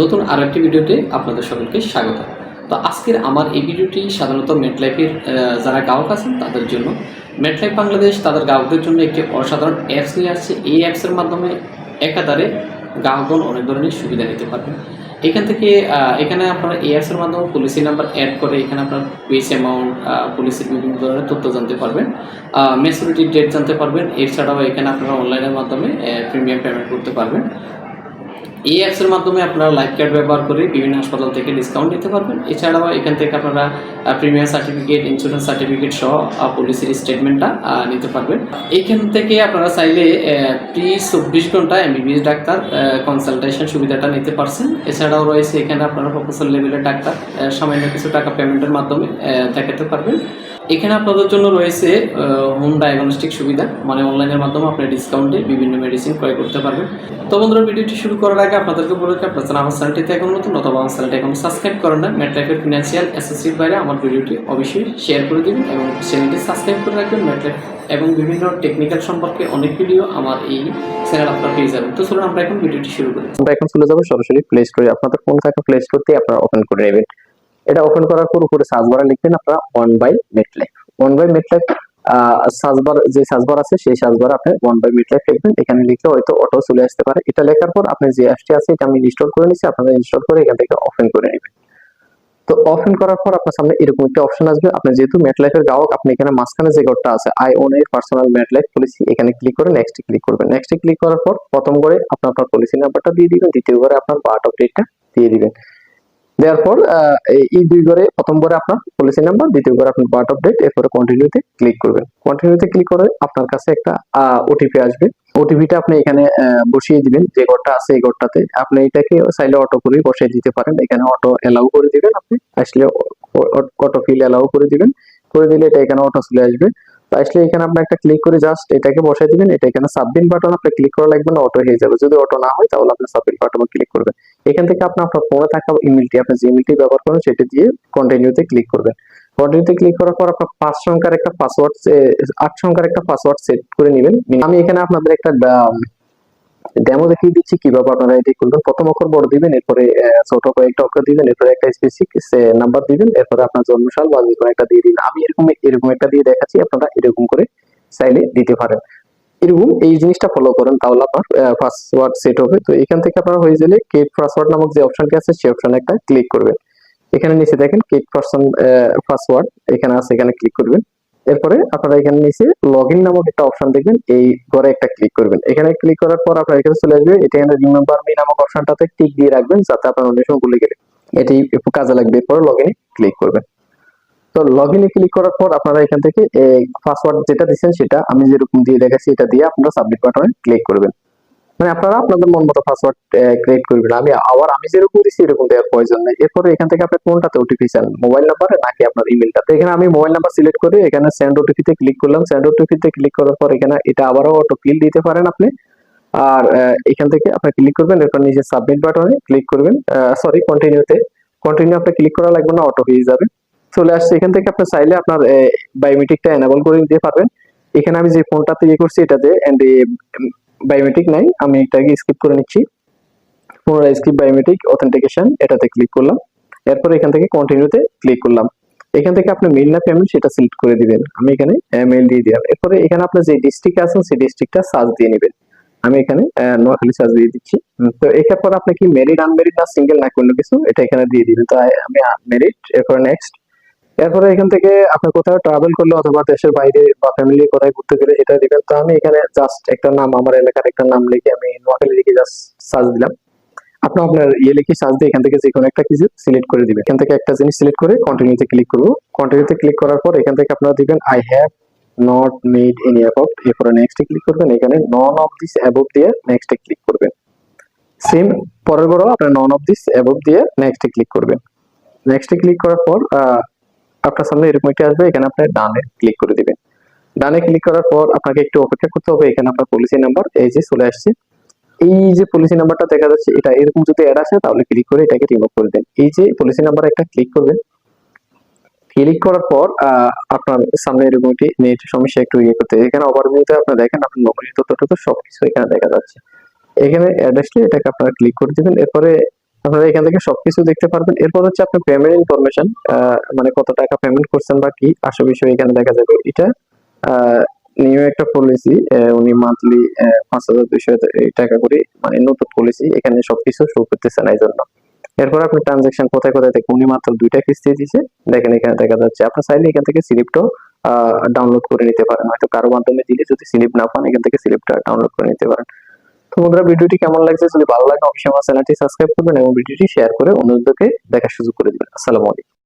নতুন আর একটি ভিডিওতে আপনাদের সকলকে স্বাগত। তো আজকের আমার এই ভিডিওটি সাধারণত মেটলাইফের যারা গ্রাহক আছেন তাদের জন্য। মেটলাইফ বাংলাদেশ তাদের গ্রাহকদের জন্য একটি অসাধারণ অ্যাপস নিয়ে আসছে। এই অ্যাপসের মাধ্যমে একাধারে গ্রাহকগণ অনেক ধরনের সুবিধা নিতে পারবেন। এখান থেকে এখানে আপনারা এই অ্যাপসের মাধ্যমে পলিসি নাম্বার অ্যাড করে এখানে আপনার পেস অ্যামাউন্ট পলিসির বিভিন্ন ধরনের তথ্য জানতে পারবেন। ম্যাচুরিটি ডেট জানতে পারবেন। এছাড়াও এখানে আপনারা অনলাইনের মাধ্যমে প্রিমিয়াম পেমেন্ট করতে পারবেন। এই অ্যাপসের মাধ্যমে আপনারা লাইফ কার্ড ব্যবহার করে বিভিন্ন হাসপাতাল থেকে ডিসকাউন্ট নিতে পারবেন। এছাড়াও এখান থেকে আপনারা প্রিমিয়াম সার্টিফিকেট ইন্স্যুরেন্স সার্টিফিকেট সহ পলিসির স্টেটমেন্টটা নিতে পারবেন। এইখান থেকে আপনারা চাইলে প্রি চব্বিশ ঘণ্টা এমবিবিএস ডাক্তার কনসালটেশন সুবিধাটা নিতে পারছেন। এছাড়াও রয়েছে এখানে আপনারা প্রফেসর লেভেলের ডাক্তার সামান্য কিছু টাকা পেমেন্টের মাধ্যমে দেখাতে পারবেন। এখানে আপনাদের জন্য রয়েছে হোম ডায়াগনস্টিক সুবিধা। মানে অনলাইনের মাধ্যমে আপনি ডিসকাউন্টে বিভিন্ন মেডিসিন ক্রয় করতে পারবেন। তো বন্ধুরা, ভিডিওটি শুরু করার আগে আপনাদেরকে বলে রাখি, আপনার আমার চ্যানেলটিতে এখন নতুন, অথবা আমার চ্যানেলটি এখন সাবস্ক্রাইব করেন না মেটলাইফের ফিনান্সিয়াল অ্যাসোসিয়েট বাইরে আমার ভিডিওটি অবশ্যই শেয়ার করে দিবেন এবং চ্যানেলটি সাবস্ক্রাইব করে রাখবেন। মেটলাইফ এবং বিভিন্ন টেকনিক্যাল সম্পর্কে অনেক ভিডিও আমার এই চ্যানেল আপনার পেয়ে যাবেন। তো চলুন, আমরা এখন ভিডিওটি শুরু করি। আমরা এখন চলে যাব সরাসরি প্লে স্টোরে আপনাদের ফোন থাকা প্লে স্টোর থেকে আপনারা ওপেন করে নেবেন। এটা ওপেন করার পর উপরে সার্চ বারে লিখবেন আপনারা one by MetLife one by MetLife search bar যে সার্চ বার আছে, সেই সার্চ বার আপনি ওয়ান বাই মেটলাইফ লিখবেন। এখানে লিখলে হয়তো অটো চলে আসতে পারে। এটা লেখার পর আপনি যে অ্যাপসটি আছে, এটা আমি ইনস্টল করে নিচ্ছি আপনারা ইনস্টল করে এখান থেকে ওপেন করে নেবেন। তো ওপেন করার পর আপনার সামনে এরকম একটা অপশন আসবে। আপনি যেহেতু মেটলাইফের গ্রাহক, আপনি এখানে মাঝখানে যে ঘরটা আছে I own a personal MetLife policy এখানে ক্লিক করে নেক্সট ক্লিক করবেন। নেক্সট ক্লিক করার পর প্রথম করে আপনি আপনার পলিসি নাম্বারটা দিয়ে দিবেন, দ্বিতীয় করে আপনার অফ ডেটটা দিয়ে দিবেন। দেওয়ার পর এই- দুই ঘরে প্রথম ঘরে আপনার পলিসি নাম্বার দ্বিতীয় ঘরে আপনার বার্ট অফ ডেট এরপরে কন্টিনিউতে ক্লিক করবেন। কন্টিনিউতে ক্লিক করে আপনার কাছে একটা ওটিপি আসবে। ওটিপিটা আপনি এখানে বসিয়ে দিবেন। যে ঘরটা আছে এই ঘরটাতে। আপনি এটাকে চাইলে অটো করে বসিয়ে দিতে পারেন। এখানে অটো এলাও করে দিবেন আপনি। আসলে অটো ফিল এলাও করে দিবেন। করে দিলে এটা এখানে অটো চলে আসবে। আসলে এখানে আপনি একটা ক্লিক করে জাস্ট এটাকে বসাই দিবেন, এটা এখানে সাবমিট বাটন আপনি ক্লিক করা লাগবে না অটো হয়ে যাবে। যদি অটো না হয়, তাহলে আপনি সাবমিট বাটনে ক্লিক করবেন। এখান থেকে আপনি আপনার ফোনে থাকা ইমেলটি আপনি যে ইমেলটি ব্যবহার করেন, সেটা দিয়ে কন্টিনিউতে ক্লিক করবেন। কন্টিনিউতে ক্লিক করার পর আপনার পাঁচ সংখ্যার একটা পাসওয়ার্ড আট সংখ্যার একটা পাসওয়ার্ড সেট করে নেবেন। আমি এখানে আপনাদের একটা ডেমো দেখিয়ে দিচ্ছি কীভাবে আপনারা এটি করবেন প্রথম অক্ষর বড় দিবেন, এরপরে ছোট কয়েকটা অক্ষর দিবেন, এরপরে একটা স্পেসিফিক নাম্বার দিবেন, এরপরে আপনার জন্মসাল বা যে কোনো একটা দিয়ে দিবেন। আমি এরকম এরকম একটা দিয়ে দেখাচ্ছি, আপনারা এরকম করে চাইলে দিতে পারেন। এরকম এই জিনিসটা ফলো করেন, তাহলে আপনার পাসওয়ার্ড সেট হবে। তো এখান থেকে আপনারা হয়ে গেলে কেট পাসওয়ার্ড নামক যে অপশনটি আছে, সেই অপশনে একটা ক্লিক করবেন। এখানে নিচে দেখেন কেট পারসন পাসওয়ার্ড এখানে আছে, এখানে ক্লিক করবেন। এরপরে আপনারা এখানে নিচে লগ ইন নামক একটা অপশন দেখবেন। এই ঘরে একটা ক্লিক করবেন। এখানে ক্লিক করার পর আপনার এখানে চলে আসবে। এটা এখানে রিমেম্বার মি নামক অপশনটাতে টিক দিয়ে রাখবেন যাতে আপনার অন্য সময় ভুলে গেলে। এটি কাজে লাগবে। এরপর লগ ইনে ক্লিক করবেন। তো লগ ইনে ক্লিক করার পর আপনারা এখান থেকে পাসওয়ার্ড যেটা দিচ্ছেন সেটা আমি যেরকম দিয়ে দেখাচ্ছি, এটা দিয়ে আপনারা সাবমিট বাটনে ক্লিক করবেন। মানে আপনারা আপনাদের মন মতো পাসওয়ার্ড ক্রিয়েট করবেন। আমি আবার, আমি যেরকম দিচ্ছি এরকম দেওয়ার প্রয়োজন নেই। এরপরে এখান থেকে আপনি কোনটাতে ওটিপি চান মোবাইল নাম্বারে নাকি আপনার ইমেলটা তো এখানে আমি মোবাইল নাম্বার সিলেক্ট করে এখানে সেন্ড ওটিপিতে ক্লিক করলাম। সেন্ড ওটিপিতে ক্লিক করার পর এখানে এটা আবারও অটো ফিল দিতে পারেন আপনি। আর এখান থেকে আপনি ক্লিক করবেন। এরপর নিজে সাবমিট বাটনে ক্লিক করবেন। সরি কন্টিনিউতে কন্টিনিউ আপনি ক্লিক করা লাগবে না অটো হয়ে যাবে। চলে আসছে। এখান থেকে আপনি চাইলে আপনার বায়োমেট্রিকটা এনাবল করে দিতে পারবেন। এখানে আমি যে ফোনটাতে ইয়ে করছি, এটাতে এন্ড বায়োমেট্রিক নাই, আমি এটাকে স্কিপ করে নিচ্ছি। পুনরায় স্কিপ বায়োমেট্রিক অথেন্টিকেশন এটাতে ক্লিক করলাম। এরপর এখান থেকে কন্টিনিউতে ক্লিক করলাম। এখান থেকে আপনি মেইল না পেমেন্ট সেটা সিলেক্ট করে দিবেন। আমি এখানে মেইল দিয়ে দিলাম। এরপরে এখানে আপনার যে ডিস্ট্রিক্ট আছেন, সেই ডিস্ট্রিক্টটা সার্চ দিয়ে নেবেন। আমি এখানে নোয়াখালী সার্চ দিয়ে দিচ্ছি। তো এখান পর আপনি কি মেরিট আনমেরিট না সিঙ্গেল না কোনো কিছু, এটা এখানে দিয়ে দিবেন। তো আমি মেরিট এরপরে নেক্সট এরপরে এখান থেকে আপনি কোথাও ট্রাভেল করলে অথবা দেশের বাইরে বা ফ্যামিলি কোথায় ঘুরতে গেলে সেটা দিবেন তো আমি এখানে জাস্ট একটা নাম, আমার এলাকার একটা নাম লিখে আমি নোয়াখালী লিখে জাস্ট সার্চ দিলাম। আপনি আপনার ইয়ে লিখে সার্চ দিয়ে এখান থেকে যে কোনো একটা কিছু সিলেক্ট করে দিবেন। এখান থেকে একটা জিনিস সিলেক্ট করে কন্টিনিউতে ক্লিক করব। কন্টিনিউতে ক্লিক করার পর এখান থেকে আপনারা দিবেন I have not made any above এরপরে নেক্সটে ক্লিক করবেন। এখানে নন অফ দিস অ্যাবভ দিয়ে নেক্সটে ক্লিক করবেন। সেম পরের বড় আপনার নন অফ দিস অ্যাবভ দিয়ে নেক্সটে ক্লিক করবেন। নেক্সটে ক্লিক করার পর আপনার সামনে এরকম একটা আসবে, এখানে আপনি ডানে ক্লিক করে দিবেন। ডানে ক্লিক করার পর আপনাকে একটু অপেক্ষা করতে হবে, এখানে আপনার পলিসি নাম্বার এই যে চলে আসছে। এই যে পলিসি নাম্বারটা দেখা যাচ্ছে, এটা এরকম যদি অ্যাড আসে, তাহলে ক্লিক করে এটাকে রিমুভ করে দেন। এই যে পলিসি নাম্বার একটা ক্লিক করবেন। ক্লিক করার পর আপনার সামনে এরকম একটি নেট সমস্যা একটু ইয়ে করতে এখানে ওভারভিউতে আপনি দেখেন, আপনার মোবাইল তথ্য সবকিছু এখানে দেখা যাচ্ছে। এখানে অ্যাড্রেসটি এটাকে আপনারা ক্লিক করে দিবেন। এরপরে আপনারা এখান থেকে সবকিছু দেখতে পারবেন। এরপর হচ্ছে আপনার পেমেন্ট ইনফরমেশন মানে কত টাকা পেমেন্ট করছেন বা কি, আসল বিষয় এখানে দেখা যাবে। এটা নিউ একটা পলিসি উনি মান্থলি পাঁচ হাজার দুইশো টাকা করে মানে নতুন পলিসি এখানে সবকিছু শো করতেছেন এই জন্য। এরপর আপনি ট্রানজেকশন কোথায় কোথায় থেকে, উনি মাত্র দুইটা কিস্তি দিয়েছে। দেখেন এখানে দেখা যাচ্ছে, আপনার চাইলে এখান থেকে স্লিপটাও ডাউনলোড করে নিতে পারেন। হয়তো কারও মাধ্যমে দিলে যদি স্লিপ না পান, এখান থেকে স্লিপটা ডাউনলোড করে নিতে পারেন। তো বন্ধুরা, ভিডিওটি কেমন লাগছে? যদি ভালো লাগে, অবশ্যই আমার চ্যানেলটি সাবস্ক্রাইব করবেন এবং ভিডিওটি শেয়ার করে অন্যদেরকে দেখার সুযোগ করে দেবেন। আসসালামু আলাইকুম।